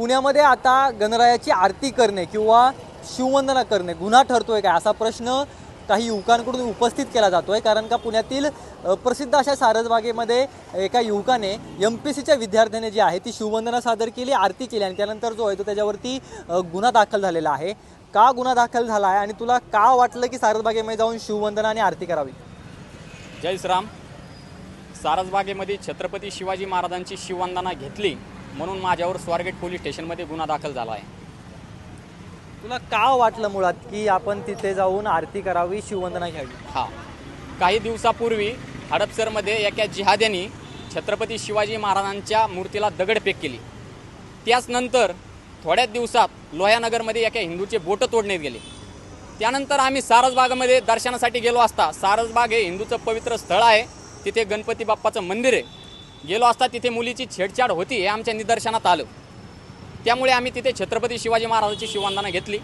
पुण्यामध्ये आता गणरायाची आरती करणे किंवा शिववंदना करणे गुन्हा ठरतोय काय असा प्रश्न काही युवकांकडून उपस्थित केला जातोय. कारण का पुण्यातील प्रसिद्ध अशा सारसबागेमध्ये एका युवकाने एम पी सीच्या विद्यार्थ्याने जी आहे ती शिववंदना सादर केली आरती केली आणि त्यानंतर जो आहे तो त्याच्यावरती गुन्हा दाखल झालेला आहे. का गुन्हा दाखल झाला आहे आणि तुला का वाटलं की सारसबागेमध्ये जाऊन शिववंदना आणि आरती करावी? जय श्राम सारसबागेमध्ये छत्रपती शिवाजी महाराजांची शिववंदना घेतली. म्हणून माझ्यावर स्वारगेट पोलीस स्टेशनमध्ये गुन्हा दाखल झाला आहे. तुला का वाटलं मुळात की आपण तिथे जाऊन आरती करावी शिववंदना घ्यावी? हा. काही दिवसापूर्वी हडपसरमध्ये एका जिहाद्यांनी छत्रपती शिवाजी महाराजांच्या मूर्तीला दगडफेक केली. त्याच नंतर थोड्याच दिवसात लोह्यानगरमध्ये एका हिंदूचे बोटं तोडण्यात गेले. त्यानंतर आम्ही सारसबागमध्ये दर्शनासाठी गेलो असता सारसबाग हे हिंदूचं पवित्र स्थळ आहे. तिथे गणपती बाप्पाचं मंदिर आहे. गेलो असता तिथे मुलीची छेडछाड होती हे आमच्या निदर्शनात आलं. त्यामुळे आम्ही तिथे छत्रपती शिवाजी महाराजांची शिववंदना घेतली.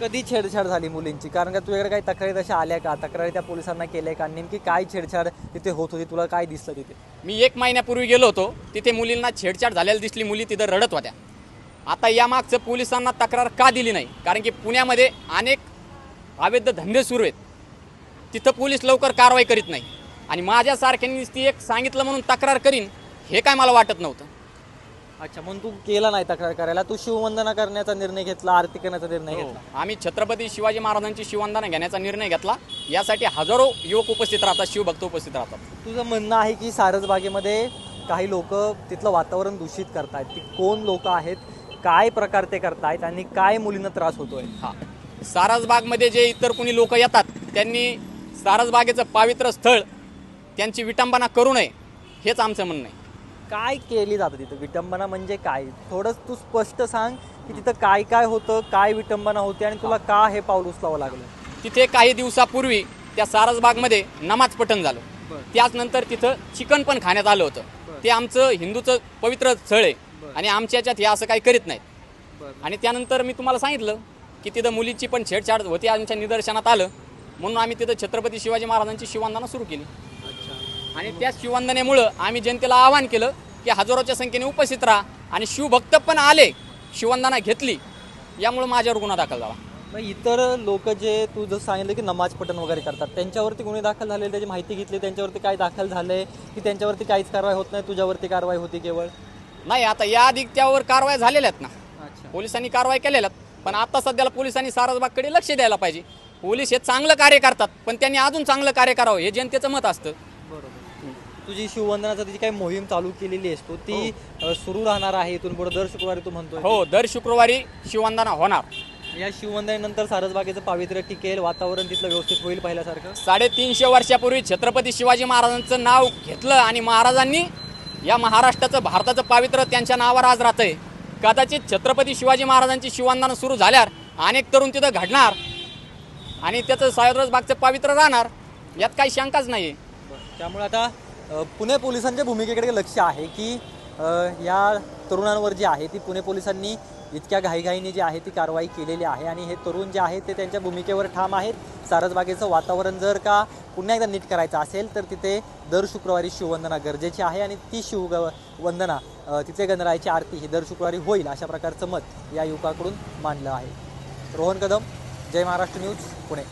कधी छेडछाड झाली मुलींची? कारण का तुझ्याकडे काही तक्रारी तशा आल्या का? तक्रारी त्या पोलिसांना केल्या का? नेमकी काय छेडछाड तिथे होत होती? तुला काय दिसलं तिथे? मी एक महिन्यापूर्वी गेलो होतो. तिथे मुलींना छेडछाड झालेली दिसली. मुली तिथं रडत होत्या. आता यामागचं पोलिसांना तक्रार का दिली नाही? कारण की पुण्यामध्ये अनेक अवैध धंदे सुरू आहेत. तिथं पोलीस लवकर कारवाई करीत नाही. आणि माझ्यासारख्यांनी ती एक सांगितलं म्हणून तक्रार करीन हे काय मला वाटत नव्हतं. अच्छा म्हणून तू केला नाही तक्रार करायला. तू शिववंदना करण्याचा निर्णय घेतला आरती करण्याचा निर्णय घेतला. आम्ही छत्रपती शिवाजी महाराजांची शिववंदना घेण्याचा निर्णय घेतला. यासाठी हजारो युवक उपस्थित राहतात शिवभक्त उपस्थित राहतात. तुझं म्हणणं आहे की सारसबागेमध्ये काही लोक तिथलं वातावरण दूषित करतायत. ती कोण लोक आहेत काय प्रकार ते करतायत आणि काय मुलींना त्रास होतोय? हा. सारसबागमध्ये जे इतर कोणी लोक येतात त्यांनी सारसबागेचं पावित्र स्थळ त्यांची विटंबना करू नये हेच आमचं म्हणणं आहे. काय केली जातं तिथं? विटंबना म्हणजे काय? थोडं तू स्पष्ट सांग की तिथं काय काय होतं काय विटंबना होते आणि तुला का हे पाऊल उचलावं लागलं? तिथे काही दिवसापूर्वी त्या सारसबागमध्ये नमाज पठण झालं. बरं. त्याच नंतर तिथं चिकन पण खाण्यात आलं होतं. बरं. ते आमचं हिंदूचं पवित्र स्थळ आहे बरं. आणि आमच्या याच्यात हे असं काही करीत नाहीत. आणि त्यानंतर मी तुम्हाला सांगितलं की तिथं मुलीची पण छेडछाड होती आमच्या निदर्शनात आलं. म्हणून आम्ही तिथं छत्रपती शिवाजी महाराजांची शिववंदना सुरू केली. आणि त्या शिववंदनेमुळं आम्ही जनतेला आवाहन केलं की हजारोच्या संख्येने उपस्थित राहा आणि शिवभक्त पण आले शिववंदना घेतली यामुळं माझ्यावर गुन्हा दाखल झाला. मग इतर लोक जे तू जसं सांगितलं की नमाज पठण वगैरे करतात त्यांच्यावरती गुन्हे दाखल झाले त्याची माहिती घेतली त्यांच्यावरती काय दाखल झालंय की त्यांच्यावरती काहीच कारवाई होत नाही तुझ्यावरती कारवाई होती केवळ? नाही आता या आधी त्यावर कारवाई झालेल्या आहेत ना. पोलिसांनी कारवाई केलेल्या पण आता सध्याला पोलिसांनी सारसबागकडे लक्ष द्यायला पाहिजे. पोलीस हे चांगलं कार्य करतात पण त्यांनी अजून चांगलं कार्य करावं हे जनतेचं मत असतं. तुझी शिववंदनाचा जी काही मोहीम चालू केलेली असतो ती अ, सुरू राहणार आहे इथून पुढे दर शुक्रवारी तू म्हणतोय हो दर शुक्रवारी शिववंदना होणार. या शिववंदनेनंतर सारसबागेचं पावित्र्य टिकेल वातावरण तिथलं व्यवस्थित होईल पहिल्यासारखं? साडेतीनशे वर्षापूर्वी छत्रपती शिवाजी महाराजांचं नाव घेतलं आणि महाराजांनी या महाराष्ट्राचं भारताचं पावित्र्य त्यांच्या नावावर आज राहतंय. कदाचित छत्रपती शिवाजी महाराजांची शिववंदना सुरू झाल्यावर अनेक तरुण तिथं घडणार आणि त्याचं सायद्रसबागचं पावित्र्य राहणार यात काही शंकाच नाही त्यामुळे आता पुणे पोलिसांच्या भूमिकेकडे लक्ष आहे की या तरुणांवर जी आहे ती पुणे पोलिसांनी इतक्या घाईघाईने जी आहे ती कारवाई केलेली आहे आणि हे तरुण जे आहेत ते त्यांच्या भूमिकेवर ठाम आहेत. सारसबागेचं वातावरण जर का पुन्हा एकदा नीट करायचं असेल तर तिथे दर शुक्रवारी शिववंदना गरजेची आहे आणि ती शिव वंदना तिथे गणरायाची आरती ही दर शुक्रवारी होईल अशा प्रकारचं मत या युवकाकडून मांडलं आहे. रोहन कदम जय महाराष्ट्र न्यूज पुणे.